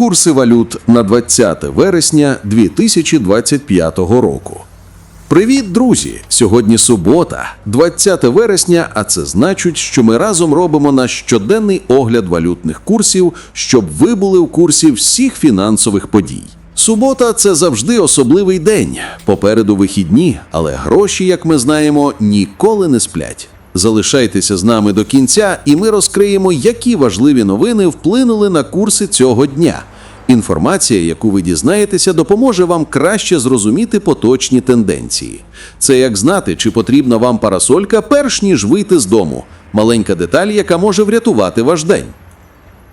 Курси валют на 20 вересня 2025 року. Привіт, друзі! Сьогодні субота, 20 вересня, а це значить, що ми разом робимо наш щоденний огляд валютних курсів, щоб ви були в курсі всіх фінансових подій. Субота це завжди особливий день. Попереду вихідні, але гроші, як ми знаємо, ніколи не сплять. Залишайтеся з нами до кінця, і ми розкриємо, які важливі новини вплинули на курси цього дня. Інформація, яку ви дізнаєтеся, допоможе вам краще зрозуміти поточні тенденції. Це як знати, чи потрібна вам парасолька, перш ніж вийти з дому. Маленька деталь, яка може врятувати ваш день.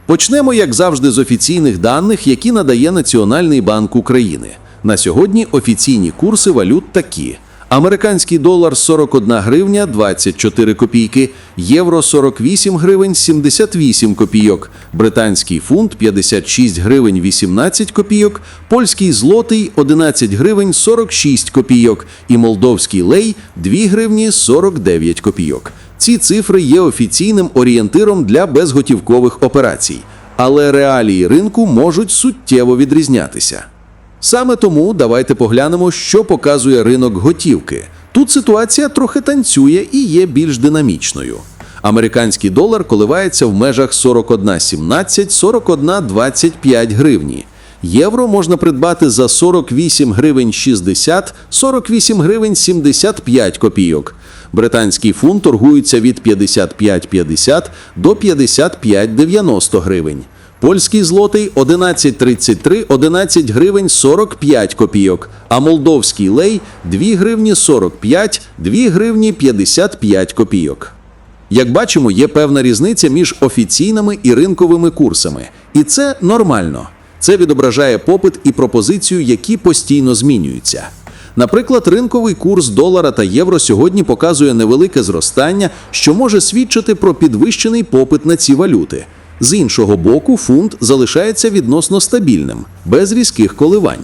Почнемо, як завжди, з офіційних даних, які надає Національний банк України. На сьогодні офіційні курси валют такі: американський долар 41 гривня 24 копійки, євро 48 гривень 78 копійок, британський фунт 56 гривень 18 копійок, польський злотий 11 гривень 46 копійок і молдовський лей 2 гривні 49 копійок. Ці цифри є офіційним орієнтиром для безготівкових операцій, але реалії ринку можуть суттєво відрізнятися. Саме тому давайте поглянемо, що показує ринок готівки. Тут ситуація трохи танцює і є більш динамічною. Американський долар коливається в межах 41,17-41,25 гривні. Євро можна придбати за 48 гривень 60, 48 гривень 75 копійок. Британський фунт торгується від 55,50 до 55,90 гривень. Польський злотий 11,33, 11 гривень 45 копійок, а молдовський лей 2 гривні 45, 2 гривні 55 копійок. Як бачимо, є певна різниця між офіційними і ринковими курсами, і це нормально. Це відображає попит і пропозицію, які постійно змінюються. Наприклад, ринковий курс долара та євро сьогодні показує невелике зростання, що може свідчити про підвищений попит на ці валюти. З іншого боку, фунт залишається відносно стабільним, без різких коливань.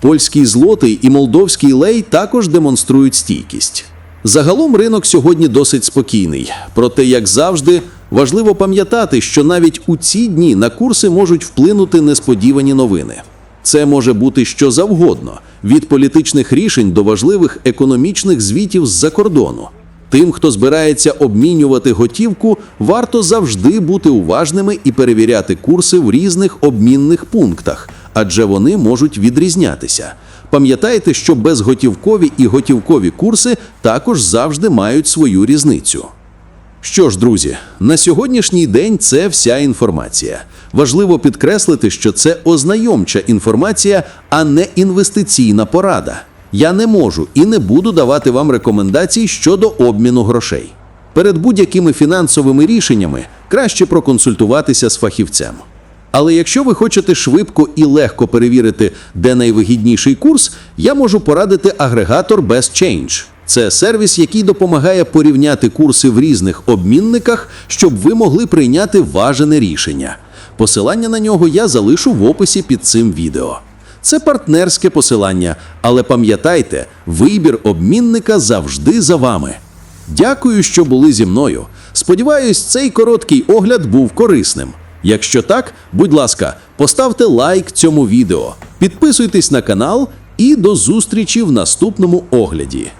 Польський злотий і молдовський лей також демонструють стійкість. Загалом ринок сьогодні досить спокійний. Проте, як завжди, важливо пам'ятати, що навіть у ці дні на курси можуть вплинути несподівані новини. Це може бути що завгодно від політичних рішень до важливих економічних звітів з-за кордону. Тим, хто збирається обмінювати готівку, варто завжди бути уважними і перевіряти курси в різних обмінних пунктах, адже вони можуть відрізнятися. Пам'ятайте, що безготівкові і готівкові курси також завжди мають свою різницю. Що ж, друзі, на сьогоднішній день це вся інформація. Важливо підкреслити, що це ознайомча інформація, а не інвестиційна порада. Я не можу і не буду давати вам рекомендацій щодо обміну грошей. Перед будь-якими фінансовими рішеннями краще проконсультуватися з фахівцем. Але якщо ви хочете швидко і легко перевірити, де найвигідніший курс, я можу порадити агрегатор BestChange. Це сервіс, який допомагає порівняти курси в різних обмінниках, щоб ви могли прийняти важене рішення. Посилання на нього я залишу в описі під цим відео. Це партнерське посилання, але пам'ятайте, вибір обмінника завжди за вами. Дякую, що були зі мною. Сподіваюсь, цей короткий огляд був корисним. Якщо так, будь ласка, поставте лайк цьому відео, підписуйтесь на канал і до зустрічі в наступному огляді.